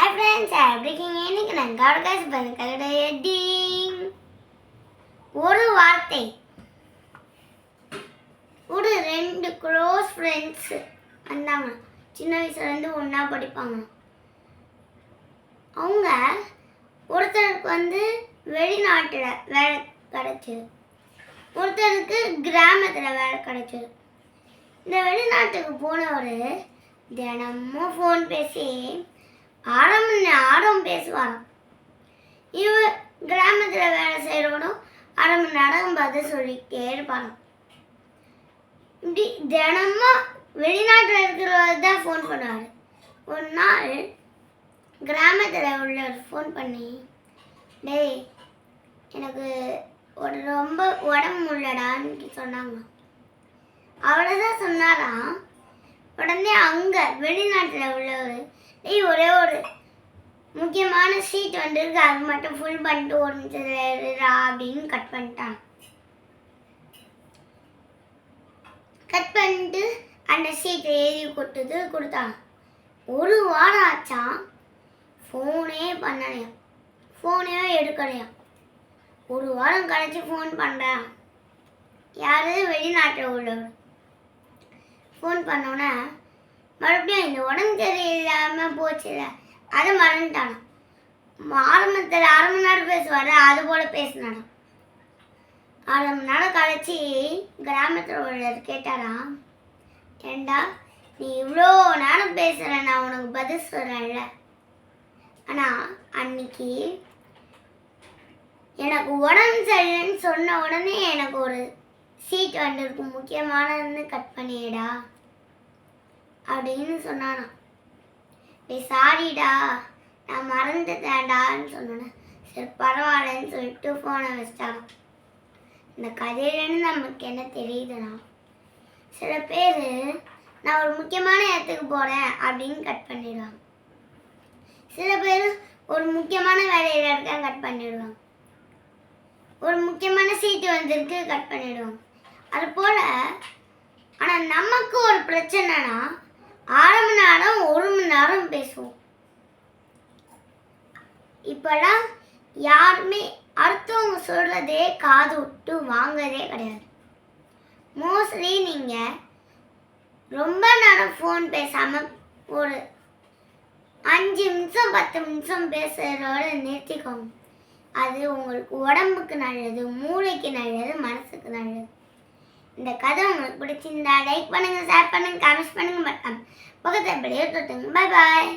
Hi friends எப்படி இருக்கீங்க இன்னைக்கு நான் கவர்காசு பண்ண கலடைய ஒரு வார்த்தை. ஒரு ரெண்டு க்ளோஸ் ஃப்ரெண்ட்ஸ் வந்தாங்க. சின்ன வயசுலேருந்து ஒன்றா படிப்பாங்க. அவங்க ஒருத்தருக்கு வந்து வெளிநாட்டில் வேலை கிடச்சிது ஒருத்தருக்கு கிராமத்தில் வேலை கிடச்சிது இந்த வெளிநாட்டுக்கு போனவர் தினமும் ஃபோன் பேசி ஆடம் ஆடம் பேசுவாராம். இவர் கிராமத்தில் வேலை செய்கிறவனும் அடம் நடக்கும் பார்த்து பதில் சொல்லிக்கிட்டே இருப்பாராம். இப்படி தினமும் வெளிநாட்டில் இருக்கிறவர் தான் ஃபோன் பண்ணுவார். ஒரு நாள் கிராமத்தில் உள்ளவர் ஃபோன் பண்ணி டேய் எனக்கு ஒரு ரொம்ப உடம்பு முடியலடான்னு சொன்னாங்க அவ்வளோதான் சொன்னாராம். உடனே அங்கே வெளிநாட்டில் உள்ளவர் டேய் ஒரே ஒரு முக்கியமான சீட் வந்துருக்கு அது மட்டும் ஃபுல் பண்ணிட்டு ஒரு நிமிஷத்துல இருடா அப்படின்னு கட் பண்ணிட்டான். கட் பண்ணிட்டு அந்த சீட்டை எழுதி கொடுத்தது கொடுத்தாங்க ஒரு வாரம் ஆச்சான் ஃபோனே பண்ணலையாம் ஃபோனே எடுக்கலையாம் ஒரு வாரம் கழிச்சு ஃபோன் பண்ணுறான் யாரு? வெளிநாட்டில் உள்ளவர். ஃபோன் பண்ணோன்னே மறுபடியும் இந்த உடம்பு சரியில்லாமல் போச்சுல அதை மறந்துட்டானா. ஆரம்பத்தில் அரை மணி நேரம் பேசுவார் அது போல் பேசினானா. அரை மணி நேரம் கழிச்சு கிராமத்தில் ஒருவர் கேட்டாராம் ஏண்டா நீ இவ்வளோ நேரம் பேசுகிற நான் உனக்கு பதில் சொல்கிறேன்ல ஆனால் அன்னைக்கு எனக்கு உடம்பு சரியில்லைன்னு சொன்ன உடனே எனக்கு ஒரு சீட் வந்திருக்கு முக்கியமானதுன்னு கட் பண்ணிடா அப்படின்னு சொன்னானா. டேய் சாரிடா நான் மறந்துட்டேன்டான்னு சொன்னேன். சரி பரவாயில்லன்னு சொல்லிட்டு ஃபோனை வச்சிட்டாங்க இந்த கதையிலேருந்து நமக்கு என்ன தெரியுதுன்னா சில பேர் நான் ஒரு முக்கியமான இடத்துக்கு போகிறேன் அப்படின்னு கட் பண்ணிடுவாங்க. சில பேர் ஒரு முக்கியமான வேலையில் இருக்க கட் பண்ணிடுவாங்க. ஒரு முக்கியமான சீட்டு வந்திருக்கு கட் பண்ணிடுவாங்க. அது போல் ஆனால் நமக்கு ஒரு பிரச்சனைனா அரை மணி நேரம் ஒரு மணி நேரம் பேசுவோம். இப்போலாம் யாருமே அடுத்தவங்க சொல்கிறதே காது விட்டு வாங்குறதே கிடையாது. மோஸ்ட்லி நீங்கள் ரொம்ப நேரம் ஃபோன் பேசாமல் ஒரு அஞ்சு நிமிஷம் பத்து நிமிஷம் பேசுகிறதோட நிறுத்திக்கோங்க. அது உங்களுக்கு உடம்புக்கு நல்லது மூளைக்கு நல்லது மனசுக்கு நல்லது. இந்த கதை உங்களுக்கு பிடிச்சிருந்தா லைக் பண்ணுங்கள் ஷேர் பண்ணுங்கள் கமெண்ட்ஸ் பண்ணுங்கள் பக்கம் பக்கத்தில் அப்படியே தொட்டுங்க பாய் பாய்